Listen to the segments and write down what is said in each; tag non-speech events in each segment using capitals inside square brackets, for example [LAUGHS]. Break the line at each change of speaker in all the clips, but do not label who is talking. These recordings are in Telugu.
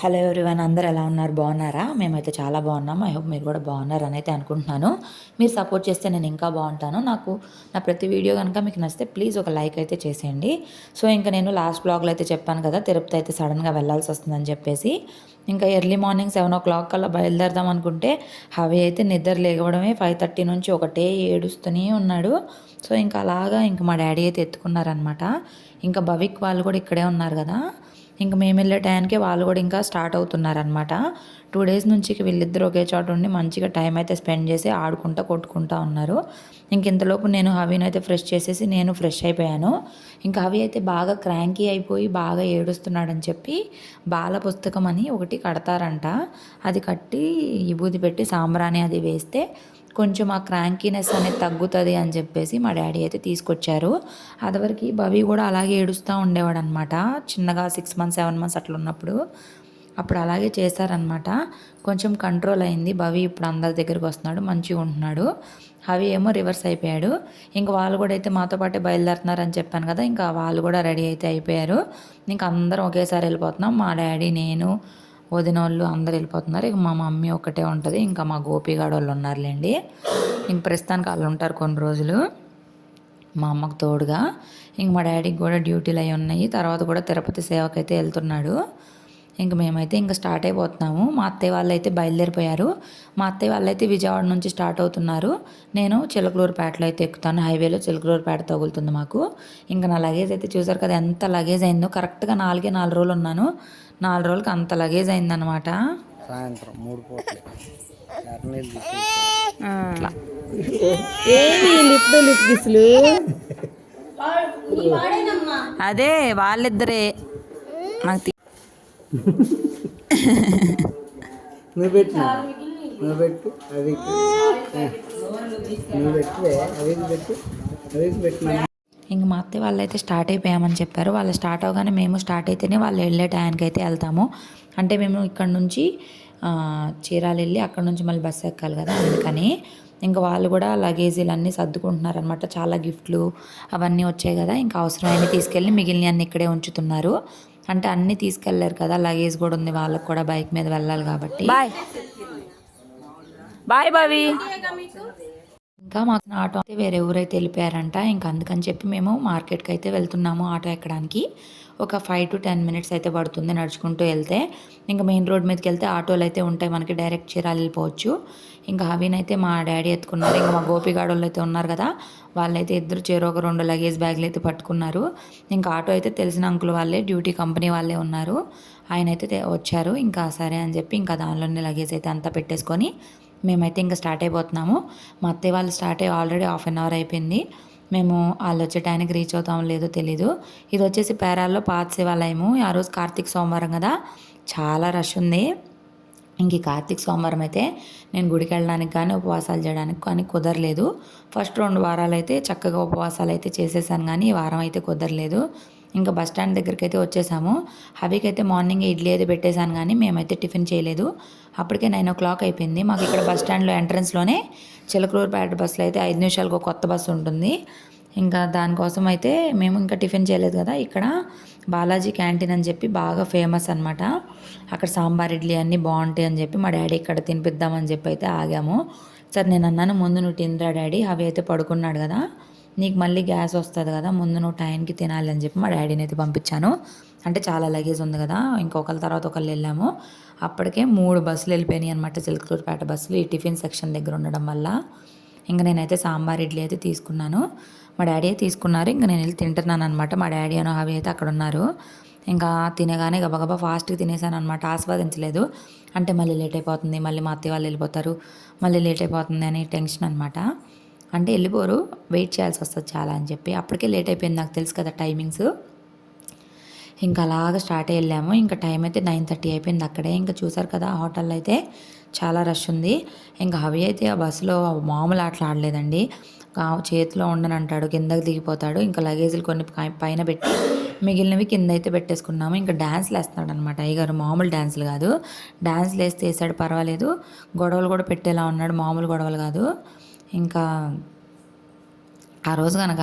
హలో ఎవరివన్ అందరు ఎలా ఉన్నారు? బాగున్నారా? మేమైతే చాలా బాగున్నాం. ఐ హోప్ మీరు కూడా బాగున్నారు అని అయితే అనుకుంటున్నాను. మీరు సపోర్ట్ చేస్తే నేను ఇంకా బాగుంటాను. నాకు నా ప్రతి వీడియో కనుక మీకు నచ్చితే ప్లీజ్ ఒక లైక్ అయితే చేసేయండి. సో ఇంకా నేను లాస్ట్ బ్లాగ్లో అయితే చెప్పాను కదా తిరుపతి అయితే సడన్గా వెళ్ళాల్సి వస్తుందని చెప్పేసి. ఇంకా early morning seven o'clock కల్లా బయలుదేరదాం అనుకుంటే హవి అయితే నిద్ర లేవడమే ఫైవ్ థర్టీ నుంచి ఒకటే ఏడుస్తూనే ఉన్నాడు. సో ఇంకా అలాగా ఇంకా మా డాడీ అయితే ఎత్తుకున్నారనమాట. ఇంకా భవిక్ వాళ్ళు కూడా ఇక్కడే ఉన్నారు కదా. ఇంక మేము వెళ్ళే టైంకి వాళ్ళు కూడా ఇంకా స్టార్ట్ అవుతున్నారనమాట టూ డేస్ నుంచి వీళ్ళిద్దరు ఒకే చోట ఉండి మంచిగా టైం అయితే స్పెండ్ చేసి ఆడుకుంటా కొట్టుకుంటా ఉన్నారు. ఇంక ఇంతలోపు నేను హవీని అయితే ఫ్రెష్ చేసేసి నేను ఫ్రెష్ అయిపోయాను. ఇంకా హవి అయితే బాగా క్రాంకీ అయిపోయి బాగా ఏడుస్తున్నాడని చెప్పి బాల పుస్తకం అని ఒకటి కడతారంట. అది కట్టి విభూతి పెట్టి సాంబ్రాణి అది వేస్తే కొంచెం ఆ క్రాంకీనెస్ అనేది తగ్గుతుంది అని చెప్పేసి మా డాడీ అయితే తీసుకొచ్చారు. అదివరకు భవి కూడా అలాగే ఏడుస్తూ ఉండేవాడు అనమాట చిన్నగా సిక్స్ మంత్స్ సెవెన్ మంత్స్ అట్లా ఉన్నప్పుడు అప్పుడు అలాగే చేశారనమాట కొంచెం కంట్రోల్ అయింది. భవి ఇప్పుడు అందరి దగ్గరికి వస్తున్నాడు మంచిగా ఉంటున్నాడు. అవి ఏమో రివర్స్ అయిపోయాడు. ఇంకా వాళ్ళు కూడా అయితే మాతో పాటే బయలుదేరుతున్నారని చెప్పాను కదా ఇంకా వాళ్ళు కూడా రెడీ అయితే అయిపోయారు. ఇంకా అందరం ఒకేసారి వెళ్ళిపోతున్నాం. మా డాడీ నేను వదిన వాళ్ళు అందరు వెళ్ళిపోతున్నారు. ఇక మా మమ్మీ ఒకటే ఉంటుంది. ఇంకా మా గోపిగాడు వాళ్ళు ఉన్నారులేండి. ఇంక ప్రస్తుతానికి వాళ్ళు ఉంటారు కొన్ని రోజులు. మా అమ్మకు తోడుగా. ఇంక మా డాడీకి కూడా డ్యూటీలు అవి ఉన్నాయి. తర్వాత కూడా తిరుపతి సేవకైతే వెళ్తున్నాడు. ఇంక మేమైతే ఇంకా స్టార్ట్ అయిపోతున్నాము. మా అత్తయ్య వాళ్ళు అయితే బయలుదేరిపోయారు. మా అత్తయ్య వాళ్ళు అయితే విజయవాడ నుంచి స్టార్ట్ అవుతున్నారు. నేను చిలకలూరుపేటలో అయితే ఎక్కుతాను. హైవేలో చిలకలూరుపేట తగులుతుంది మాకు. ఇంకా నా లగేజ్ అయితే చూసారు కదా ఎంత లగేజ్ అయిందో. కరెక్ట్గా నాలుగే నాలుగు రోజులు ఉన్నాను. నాలుగు రోజులకి అంత లగేజ్ అయిందనమాట
సాయంత్రం మూడు
అట్లా.
ఏమి లిప్ గిస్లు?
అదే వాళ్ళిద్దరే. నాకు
నువ్వు పెట్టిన? నువ్వు పెట్టు అది నువ్వు పెట్టే అది పెట్టు అది పెట్టినా
ఇంక మా అత్తయ్య వాళ్ళు అయితే స్టార్ట్ అయిపోయామని చెప్పారు. వాళ్ళు స్టార్ట్ అవగానే మేము స్టార్ట్ అయితేనే వాళ్ళు వెళ్ళే టైంకి అయితే వెళ్తాము. అంటే మేము ఇక్కడ నుంచి ఆ, చీరాలు వెళ్ళి అక్కడ నుంచి మళ్ళీ బస్సు ఎక్కాలి కదా అందుకని. ఇంకా వాళ్ళు కూడా లగేజీలు అన్నీ సర్దుకుంటున్నారు అనమాట చాలా గిఫ్ట్లు అవన్నీ వచ్చాయి కదా ఇంకా అవసరమైన తీసుకెళ్ళి మిగిలిన అన్ని ఇక్కడే ఉంచుతున్నారు. అంటే అన్నీ తీసుకెళ్ళారు కదా లగేజ్ కూడా ఉంది వాళ్ళకి కూడా బైక్ మీద వెళ్ళాలి కాబట్టి. బాయ్. బాయ్ బావి. ఇంకా మాకు ఆటో అయితే వేరే ఊరైతే వెళ్ళిపోయారంట. ఇంకా అందుకని చెప్పి మేము మార్కెట్కి అయితే వెళ్తున్నాము ఆటో ఎక్కడానికి. ఒక ఫైవ్ టు టెన్ మినిట్స్ అయితే పడుతుంది నడుచుకుంటూ వెళ్తే. ఇంకా మెయిన్ రోడ్ మీదకి వెళ్తే ఆటోలు అయితే ఉంటాయి మనకి డైరెక్ట్ చీరాలు వెళ్ళిపోవచ్చు. ఇంకా హవీన్ అయితే మా డాడీ ఎత్తుకున్నారు. ఇంకా మా గోపిగాడు వాళ్ళు అయితే ఉన్నారు కదా వాళ్ళైతే ఇద్దరు చేరు ఒక రెండు లగేజ్ బ్యాగ్లు అయితే పట్టుకున్నారు. ఇంకా ఆటో అయితే తెలిసిన అంకుల్ వాళ్ళే డ్యూటీ కంపెనీ వాళ్ళే ఉన్నారు. ఆయన అయితే వచ్చారు. ఇంకా సరే అని చెప్పి ఇంకా దానిలోనే లగేజ్ అయితే అంతా పెట్టేసుకొని మేమైతే ఇంకా స్టార్ట్ అయిపోతున్నాము. మా అత్తయ్య వాళ్ళు స్టార్ట్ అయ్యి ఆల్రెడీ హాఫ్ అన్ అవర్ అయిపోయింది. మేము వాళ్ళు వచ్చే టైంకి రీచ్ అవుతామో లేదో తెలీదు. ఇది వచ్చేసి పేరాల్లో పాత శివాలయము. ఆ రోజు కార్తీక సోమవారం కదా. చాలా రష్ ఉంది. ఇంక ఈ కార్తీక సోమవారం అయితే నేను గుడికి వెళ్ళడానికి కానీ ఉపవాసాలు చేయడానికి కానీ కుదరలేదు. ఫస్ట్ రెండు వారాలు అయితే చక్కగా ఉపవాసాలు అయితే చేసేసాను కానీ ఈ వారం అయితే కుదరలేదు. ఇంకా బస్ స్టాండ్ దగ్గరికి అయితే వచ్చేసాము. హబీకి అయితే మార్నింగ్ ఇడ్లీ అయితే పెట్టేశాను కానీ మేమైతే టిఫిన్ చేయలేదు. అప్పటికే నైన్ ఓ క్లాక్ అయిపోయింది. మాకు ఇక్కడ బస్ స్టాండ్లో ఎంట్రన్స్లోనే చిలకలూరుపేట బస్సులో అయితే ఐదు నిమిషాలకు ఒక కొత్త బస్సు ఉంటుంది. ఇంకా దానికోసం అయితే మేము ఇంకా టిఫిన్ చేయలేదు కదా. ఇక్కడ బాలాజీ క్యాంటీన్ అని చెప్పి బాగా ఫేమస్ అనమాట అక్కడ సాంబార్ ఇడ్లీ అన్నీ బాగుంటాయి అని చెప్పి మా డాడీ ఇక్కడ తినిపిద్దామని చెప్పి అయితే ఆగాము. సరే నేను అన్నాను ముందు నువ్వు తినరా డాడీ? అవి అయితే పడుకున్నాడు కదా. నీకు మళ్ళీ గ్యాస్ వస్తుంది కదా. ముందు నువ్వు టైంకి తినాలి అని చెప్పి మా డాడీని అయితే పంపించాను. అంటే చాలా లగేజ్ ఉంది కదా ఇంకొకరి తర్వాత ఒకళ్ళు వెళ్ళాము. అప్పటికే మూడు బస్సులు వెళ్ళిపోయినాయి అనమాట చిలకలూరుపేట బస్సులు ఈ టిఫిన్ సెక్షన్ దగ్గర ఉండడం వల్ల. ఇంకా నేనైతే సాంబార్ ఇడ్లీ అయితే తీసుకున్నాను. మా డాడీ తీసుకున్నారు ఇంకా నేను వెళ్ళి తింటున్నాను అనమాట మా డాడీ అనో అవి అయితే అక్కడ ఉన్నారు. ఇంకా తినగానే గబగబా ఫాస్ట్గా తినేసాను అనమాట ఆస్వాదించలేదు. అంటే మళ్ళీ లేట్ అయిపోతుంది మళ్ళీ మా అత్తయ్య వాళ్ళు వెళ్ళిపోతారు మళ్ళీ లేట్ అయిపోతుంది అని టెన్షన్ అనమాట అంటే వెళ్ళిపోరు వెయిట్ చేయాల్సి వస్తుంది చాలా అని చెప్పి. అప్పటికే లేట్ అయిపోయింది నాకు తెలుసు కదా టైమింగ్స్. ఇంకా అలాగ స్టార్ట్ వెళ్ళాము. ఇంకా టైం అయితే నైన్ థర్టీ అయిపోయింది అక్కడే. ఇంకా చూసారు కదా హోటల్లో అయితే చాలా రష్ ఉంది. ఇంకా అవి అయితే ఆ బస్సులో మామూలు ఆటలు ఆడలేదండి. ఆ చేతిలో ఉండనంటాడు కిందకి దిగిపోతాడు. ఇంకా లగేజీలు కొన్ని పై- పైన పెట్టి మిగిలినవి కింద అయితే పెట్టేసుకున్నాము. ఇంకా డ్యాన్స్లు వేస్తున్నాడు అనమాట అయ్యగారు మామూలు డ్యాన్సులు కాదు. డ్యాన్స్లు వేస్తే వేసాడు పర్వాలేదు. గొడవలు కూడా పెట్టేలా ఉన్నాడు మామూలు గొడవలు కాదు. ఇంకా ఆ రోజు కనుక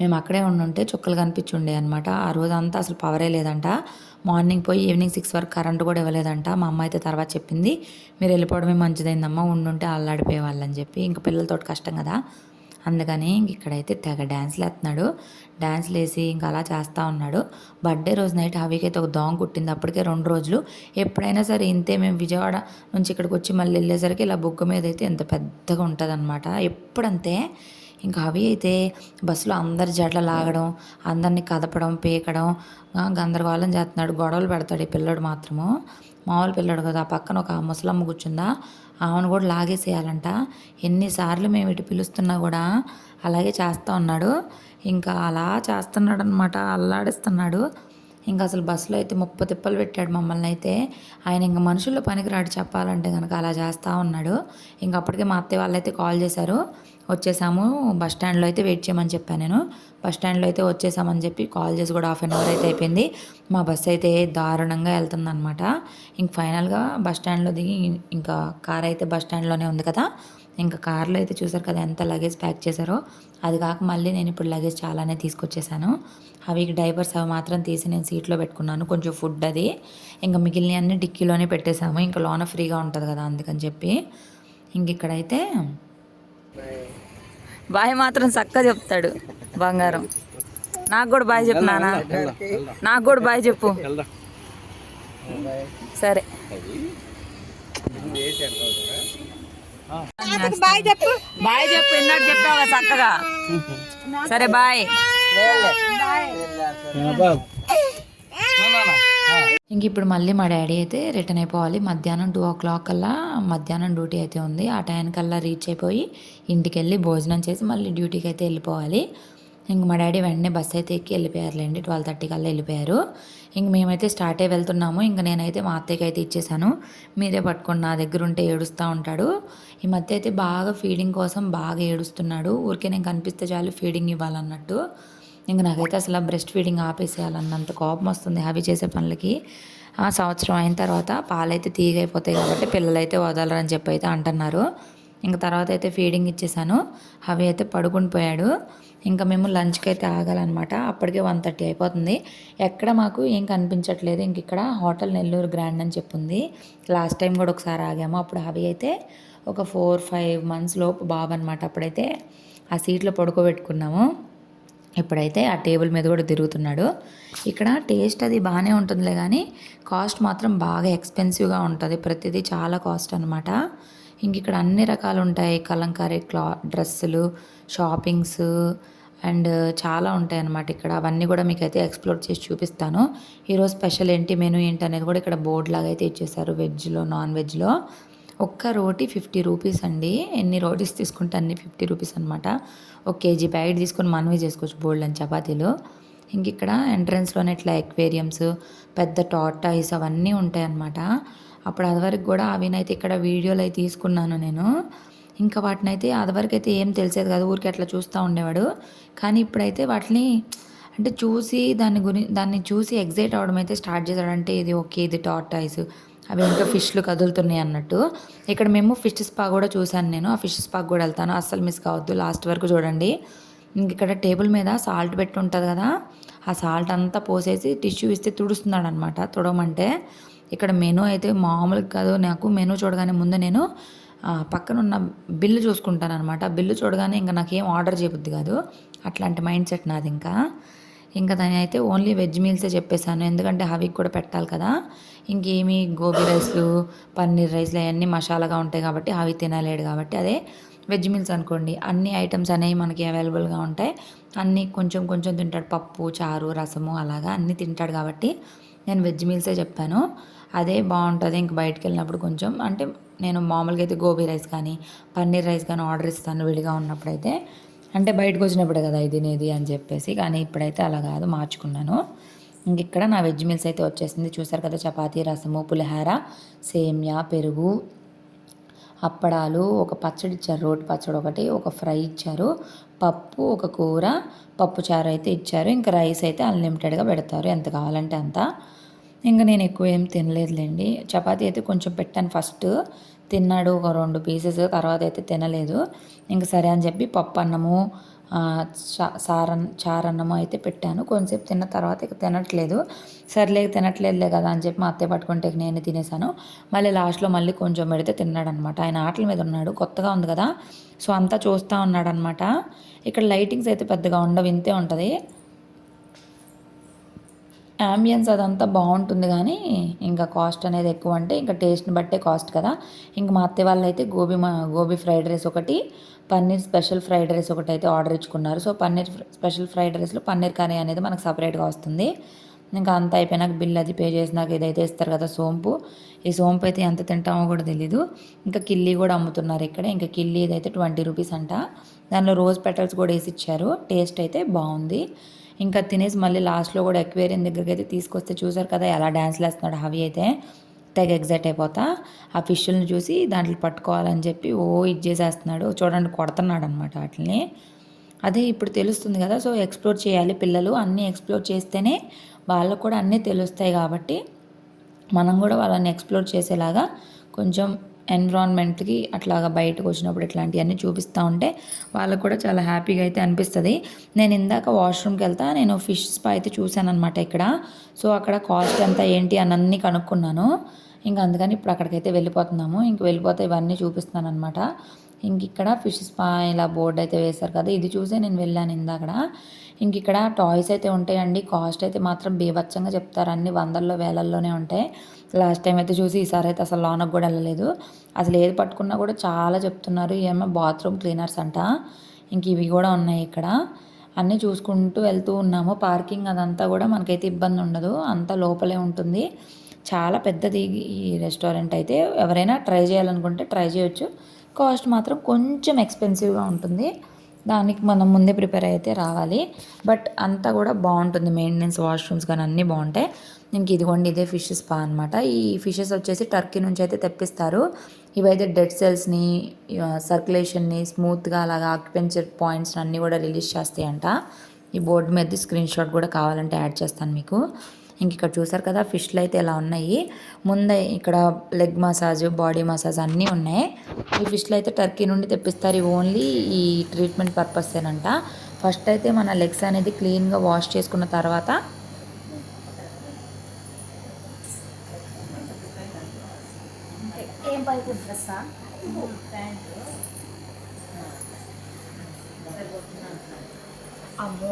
మేము అక్కడే ఉండుంటే చుక్కలు కనిపించుండే అనమాట ఆ రోజు అంతా అసలు పవరే లేదంట. మార్నింగ్ పోయి ఈవినింగ్ సిక్స్ వరకు కరెంట్ కూడా ఇవ్వలేదంట. మా అమ్మ అయితే తర్వాత చెప్పింది మీరు వెళ్ళిపోవడమే మంచిదైందమ్మా ఉండుంటే అల్లాడిపోయే వాళ్ళని చెప్పి. ఇంకా పిల్లలతో కష్టం కదా. అందుకని ఇంక ఇక్కడైతే తెగ డ్యాన్స్లు వేస్తున్నాడు. డ్యాన్స్లు వేసి ఇంకా అలా చేస్తూ ఉన్నాడు. బర్త్డే రోజు నైట్ హవీకి అయితే ఒక దోమ కుట్టింది. అప్పటికే రెండు రోజులు. ఎప్పుడైనా సరే ఇంతే మేము విజయవాడ నుంచి ఇక్కడికి వచ్చి మళ్ళీ వెళ్ళేసరికి ఇలా బొగ్గు మీద అయితే ఎంత పెద్దగా ఉంటుంది అనమాట ఎప్పుడంతే ఇంకా అవి అయితే బస్సులో అందరి జట్ల లాగడం అందరినీ కదపడం పీకడం గందరగోళం చేస్తున్నాడు. గొడవలు పెడతాడు ఈ పిల్లడు మాత్రము. మామూలు పిల్లడు కదా ఆ పక్కన ఒక ముసలమ్మ కూర్చుందా ఆమెను కూడా లాగేసేయాలంట. ఎన్నిసార్లు మేము ఇటు పిలుస్తున్నా కూడా అలాగే చేస్తూ ఉన్నాడు. ఇంకా అలా చేస్తున్నాడు అనమాట అల్లాడిస్తున్నాడు. ఇంకా అసలు బస్సులో అయితే ముప్ప తిప్పలు పెట్టాడు మమ్మల్ని అయితే. ఆయన ఇంకా మనుషుల్లో పనికిరాడు చెప్పాలంటే కనుక అలా చేస్తూ ఉన్నాడు. ఇంకా అప్పటికే మా అత్తయ్య వాళ్ళైతే కాల్ చేశారు. వచ్చేసాము. బస్ స్టాండ్లో అయితే వెయిట్ చేయమని చెప్పాను నేను. బస్ స్టాండ్లో అయితే వచ్చేసామని చెప్పి కాల్ చేసి కూడా హాఫ్ అన్ అవర్ అయితే అయిపోయింది. మా బస్సు అయితే దారుణంగా వెళ్తుందనమాట ఇంక ఫైనల్గా బస్ స్టాండ్లో దిగి ఇంకా కార్ అయితే బస్ స్టాండ్లోనే ఉంది కదా. ఇంకా కార్లో అయితే చూసారు కదా ఎంత లగేజ్ ప్యాక్ చేశారో. అది కాక మళ్ళీ నేను ఇప్పుడు లగేజ్ చాలానే తీసుకొచ్చేసాను. అవి డైపర్స్ అవి మాత్రం తీసి నేను సీట్లో పెట్టుకున్నాను. కొంచెం ఫుడ్ అది. ఇంకా మిగిలిన అన్ని డిక్కీలోనే పెట్టేశాము. ఇంకా లోన ఫ్రీగా ఉంటుంది కదా అందుకని చెప్పి. ఇంక ఇక్కడైతే బాయ్ మాత్రం చక్కగా చెప్తాడు బంగారం. నాకు కూడా బాయ్ చెప్పు నాన్న. నాకు కూడా బాయ్ చెప్పు. సరే. బాయ్ చెప్పు. బాయ్ చెప్పు ఇందాక చెప్పావా చక్కగా. సరే బాయ్. ఇంక ఇప్పుడు మళ్ళీ మా డాడీ అయితే రిటర్న్ అయిపోవాలి. మధ్యాహ్నం టూ ఓ క్లాక్ కల్లా మధ్యాహ్నం డ్యూటీ అయితే ఉంది. ఆ టైం కల్లా రీచ్ అయిపోయి ఇంటికి వెళ్ళి భోజనం చేసి మళ్ళీ డ్యూటీకి అయితే వెళ్ళిపోవాలి. ఇంక మా డాడీ వెంటనే బస్ అయితే ఎక్కి వెళ్ళిపోయారులేండి. ట్వెల్వ్ థర్టీ కల్లా వెళ్ళిపోయారు. ఇంక మేమైతే స్టార్ట్ అయ్యి వెళ్తున్నాము. ఇంక నేనైతే మా అత్తయ్యకి అయితే ఇచ్చేసాను. మీరే పట్టుకోండి నా దగ్గర ఉంటే ఏడుస్తూ ఉంటాడు. ఈ మధ్య అయితే బాగా ఫీడింగ్ కోసం బాగా ఏడుస్తున్నాడు. ఊరికే నేను కనిపిస్తే చాలు ఫీడింగ్ ఇవ్వాలన్నట్టు. ఇంక నాకైతే అసలు బ్రెస్ట్ ఫీడింగ్ ఆపేసేయాలన్నంత కోపం వస్తుంది అవి చేసే పనులకి. ఆ సంవత్సరం అయిన తర్వాత పాలైతే తీగైపోతాయి కాబట్టి పిల్లలైతే వదలరని చెప్పి అయితే అంటున్నారు. ఇంక తర్వాత అయితే ఫీడింగ్ ఇచ్చేసాను. అవి అయితే పడుకుని పోయాడు. ఇంకా మేము లంచ్కి అయితే ఆగాలన్నమాట. అప్పటికే వన్ థర్టీ అయిపోతుంది. ఎక్కడ మాకు ఏం కనిపించట్లేదు. ఇంక ఇక్కడ హోటల్ నెల్లూరు గ్రాండ్ అని చెప్పింది. లాస్ట్ టైం కూడా ఒకసారి ఆగాము. అప్పుడు అవి అయితే ఒక ఫోర్ ఫైవ్ మంత్స్ లోపు బాబు అనమాట అప్పుడైతే ఆ సీట్లో పడుకోబెట్టుకున్నాము. ఇప్పుడైతే ఆ టేబుల్ మీద కూడా తిరుగుతున్నాడు. ఇక్కడ టేస్ట్ అది బాగానే ఉంటుందిలే కానీ కాస్ట్ మాత్రం బాగా ఎక్స్పెన్సివ్గా ఉంటుంది. ప్రతిదీ చాలా కాస్ట్ అనమాట ఇంక ఇక్కడ అన్ని రకాలు ఉంటాయి. కలంకారీ క్లా డ్రెస్సులు షాపింగ్స్ అండ్ చాలా ఉంటాయి అన్నమాట ఇక్కడ. అవన్నీ కూడా మీకు అయితే ఎక్స్ప్లోర్ చేసి చూపిస్తాను. ఈరోజు స్పెషల్ ఏంటి మెనూ ఏంటి అనేది కూడా ఇక్కడ బోర్డు లాగా అయితే ఇచ్చేసారు. వెజ్లో నాన్ వెజ్లో. ఒక్క రోటీ ఫిఫ్టీ రూపీస్ అండి. ఎన్ని రోటీస్ తీసుకుంటే అన్ని ఫిఫ్టీ రూపీస్ అనమాట ఒక కేజీ ప్యాకెట్ తీసుకొని మనమే చేసుకోవచ్చు బోల్డ్ అని చపాతీలు. ఇంక ఇక్కడ ఎంట్రన్స్లోనే ఇట్లా ఎక్వేరియమ్స్ పెద్ద టాటాయిస్ అవన్నీ ఉంటాయి అన్నమాట అప్పుడు అదివరకు కూడా అవినైతే ఇక్కడ వీడియోలు అయితే తీసుకున్నాను నేను. ఇంకా వాటిని అయితే అదివరకు అయితే ఏం తెలిసేది కాదు. ఊరికి అట్లా చూస్తూ ఉండేవాడు. కానీ ఇప్పుడైతే వాటిని అంటే చూసి దాని గురి దాన్ని చూసి ఎగ్జైట్ అవడం అయితే స్టార్ట్ చేశాడంటే ఇది ఓకే ఇది టాటాయిస్ అవి ఇంకా ఫిష్లు కదులుతున్నాయి అన్నట్టు. ఇక్కడ మేము ఫిష్ స్పా కూడా చూశాను నేను. ఆ ఫిష్ స్పాకి కూడా వెళ్తాను. అస్సలు మిస్ కావద్దు. లాస్ట్ వరకు చూడండి. ఇంక ఇక్కడ టేబుల్ మీద సాల్ట్ పెట్టి ఉంటుంది కదా. ఆ సాల్ట్ అంతా పోసేసి టిష్యూ ఇస్తే తుడుస్తున్నాడు అనమాట తుడవమంటే ఇక్కడ మెనూ అయితే మామూలుగా కాదు. నాకు మెనూ చూడగానే ముందు నేను పక్కన ఉన్న బిల్లు చూసుకుంటాను అనమాట బిల్లు చూడగానే ఇంకా నాకేం ఆర్డర్ చేయబుద్ది కాదు. అట్లాంటి మైండ్ సెట్ నాది ఇంకా. ఇంకా దాని అయితే ఓన్లీ వెజ్ మీల్సే చెప్పేశాను. ఎందుకంటే అవి కూడా పెట్టాలి కదా. ఇంకేమి గోబీ రైస్లు పన్నీర్ రైస్లు అవన్నీ మసాలాగా ఉంటాయి కాబట్టి అవి తినలేడు కాబట్టి అదే వెజ్ మీల్స్ అనుకోండి. అన్ని ఐటమ్స్ అనేవి మనకి అవైలబుల్గా ఉంటాయి. అన్నీ కొంచెం కొంచెం తింటాడు పప్పు చారు రసము అలాగా అన్నీ తింటాడు కాబట్టి నేను వెజ్ మీల్సే చెప్పాను. అదే బాగుంటుంది. ఇంక బయటకు వెళ్ళినప్పుడు కొంచెం అంటే నేను మామూలుగా అయితే గోబీ రైస్ కానీ పన్నీర్ రైస్ కానీ ఆర్డర్ ఇస్తాను విడిగా ఉన్నప్పుడైతే. అంటే బయటకు వచ్చినప్పుడు కదా ఇది నేది అని చెప్పేసి కానీ ఇప్పుడైతే అలా కాదు మార్చుకున్నాను. ఇంక ఇక్కడ నా వెజ్ మీల్స్ అయితే వచ్చేసింది. చూసారు కదా చపాతీ రసము పులిహార సేమ్యా పెరుగు అప్పడాలు ఒక పచ్చడి ఇచ్చారు రోటి పచ్చడి ఒకటి ఒక ఫ్రై ఇచ్చారు పప్పు ఒక కూర పప్పు చారు అయితే ఇచ్చారు. ఇంకా రైస్ అయితే అన్లిమిటెడ్గా పెడతారు. ఎంత కావాలంటే అంత. ఇంకా నేను ఎక్కువ ఏం తినలేదులేండి. చపాతీ అయితే కొంచెం పెట్టాను ఫస్ట్. తిన్నాడు ఒక రెండు పీసెస్ తర్వాత అయితే తినలేదు. ఇంకా సరే అని చెప్పి పప్పు అన్నము సారన్ చారన్నము అయితే పెట్టాను. కొంచెంసేపు తిన్న తర్వాత ఇక తినట్లేదు. సర్లే తినట్లేదులే కదా అని చెప్పి మా అత్తయ్య పట్టుకుంటే నేను తినేసాను. మళ్ళీ లాస్ట్లో మళ్ళీ కొంచెం పెడితే తిన్నాడు అనమాట ఆయన ఆటల మీద ఉన్నాడు. కొత్తగా ఉంది కదా. సో అంతా చూస్తూ ఉన్నాడనమాట. ఇక్కడ లైటింగ్స్ అయితే పెద్దగా ఉండవు. ఇంతే ఉంటుంది. యాంబియన్స్ అదంతా బాగుంటుంది కానీ ఇంకా కాస్ట్ అనేది ఎక్కువ అంటే ఇంకా టేస్ట్ని బట్టే కాస్ట్ కదా. ఇంకా మా అత్తయ్య వాళ్ళు అయితే గోబీ మా గోబీ ఫ్రైడ్ రైస్ ఒకటి పన్నీర్ స్పెషల్ ఫ్రైడ్ రైస్ ఒకటి అయితే ఆర్డర్ ఇచ్చుకున్నారు. సో పన్నీర్ స్పెషల్ ఫ్రైడ్ రైస్లో పన్నీర్ కర్రీ అనేది మనకు సపరేట్గా వస్తుంది. ఇంకా అంత అయిపోయినాక బిల్ అది పే చేసినాక ఇదైతే ఇస్తారు కదా సోంపు ఈ సోంపు అయితే ఎంత తింటామో కూడా తెలీదు. ఇంకా కిల్లీ కూడా అమ్ముతున్నారు ఇక్కడ. ఇంకా కిల్లీ ఇదైతే ట్వంటీ రూపీస్ అంట. దానిలో రోజ్ పెటల్స్ కూడా వేసి ఇచ్చారు. టేస్ట్ అయితే బాగుంది. ఇంకా తినేసి మళ్ళీ లాస్ట్లో కూడా ఎక్వేరియం దగ్గరికి అయితే తీసుకొస్తే చూసారు కదా ఎలా డ్యాన్స్లు వేస్తున్నాడు హవి అయితే. తెగ ఎగ్జైట్ అయిపోతా. ఆ ఫిష్లను చూసి దాంట్లో పట్టుకోవాలని చెప్పి ఓ ఇది చేసేస్తున్నాడు. చూడండి కొడుతున్నాడు అనమాట వాటిని అదే ఇప్పుడు తెలుస్తుంది కదా సో ఎక్స్ప్లోర్ చేయాలి పిల్లలు. అన్నీ ఎక్స్ప్లోర్ చేస్తేనే వాళ్ళకు కూడా అన్నీ తెలుస్తాయి కాబట్టి మనం కూడా వాళ్ళని ఎక్స్ప్లోర్ చేసేలాగా కొంచెం ఎన్విరాన్మెంట్కి అట్లాగా బయటకు వచ్చినప్పుడు ఇట్లాంటివన్నీ చూపిస్తూ ఉంటే వాళ్ళకు కూడా చాలా హ్యాపీగా అయితే అనిపిస్తుంది. నేను ఇందాక వాష్రూమ్కి వెళ్తా నేను ఫిష్ స్పా అయితే చూశాను అనమాట ఇక్కడ. సో అక్కడ కాస్ట్ ఎంత ఏంటి అని అన్నీ కనుక్కున్నాను. ఇంకా అందుకని ఇప్పుడు అక్కడికైతే వెళ్ళిపోతున్నాము. ఇంక వెళ్ళిపోతే ఇవన్నీ చూపిస్తాను అనమాట ఇంక ఇక్కడ ఫిష్ స్పా ఇలా బోర్డు అయితే వేశారు కదా ఇది చూసే నేను వెళ్ళాను ఇందాకడ. ఇంక ఇక్కడ టాయ్స్ అయితే ఉంటాయండి. కాస్ట్ అయితే మాత్రం బీభత్సంగా చెప్తారు. అన్ని వందల్లో వేలల్లోనే ఉంటాయి. లాస్ట్ టైం అయితే చూసి ఈసారి అయితే అసలు లోనకు కూడా వెళ్ళలేదు. అసలు ఏది పట్టుకున్నా కూడా చాలా చెప్తున్నారు. ఏమో బాత్రూమ్ క్లీనర్స్ అంట. ఇంక ఇవి కూడా ఉన్నాయి ఇక్కడ. అన్నీ చూసుకుంటూ వెళ్తూ ఉన్నాము. పార్కింగ్ అదంతా కూడా మనకైతే ఇబ్బంది ఉండదు. అంతా లోపలే ఉంటుంది. చాలా పెద్దది ఈ రెస్టారెంట్ అయితే. ఎవరైనా ట్రై చేయాలనుకుంటే ట్రై చేయొచ్చు. కాస్ట్ మాత్రం కొంచెం ఎక్స్పెన్సివ్గా ఉంటుంది. దానికి మనం ముందే ప్రిపేర్ అయితే రావాలి. బట్ అంతా కూడా బాగుంటుంది. మెయింటెనెన్స్ వాష్రూమ్స్ కానీ అన్నీ బాగుంటాయి. ఇంక ఇదిగోండి ఇదే ఫిష్ స్పా అనమాట ఈ ఫిషెస్ వచ్చేసి టర్కీ నుంచి అయితే తెప్పిస్తారు. ఇవైతే డెడ్ సెల్స్ని సర్క్యులేషన్ని స్మూత్గా అలాగా ఆక్యుపెంచర్ పాయింట్స్ అన్నీ కూడా రిలీజ్ చేస్తాయంట. ఈ బోర్డు మీద స్క్రీన్ షాట్ కూడా కావాలంటే యాడ్ చేస్తాను మీకు. ఇంక ఇక్కడ చూసారు కదా ఫిష్లు అయితే ఇలా ఉన్నాయి. ముందే ఇక్కడ లెగ్ మసాజ్ బాడీ మసాజ్ అన్నీ ఉన్నాయి. ఈ ఫిష్లు అయితే టర్కీ నుండి తెప్పిస్తారు. ఓన్లీ ఈ ట్రీట్మెంట్ పర్పస్సేనంట ఫస్ట్ అయితే మన లెగ్స్ అనేది క్లీన్గా వాష్ చేసుకున్న తర్వాత
ఏం పైపు డ్రెస్సా
అమ్మో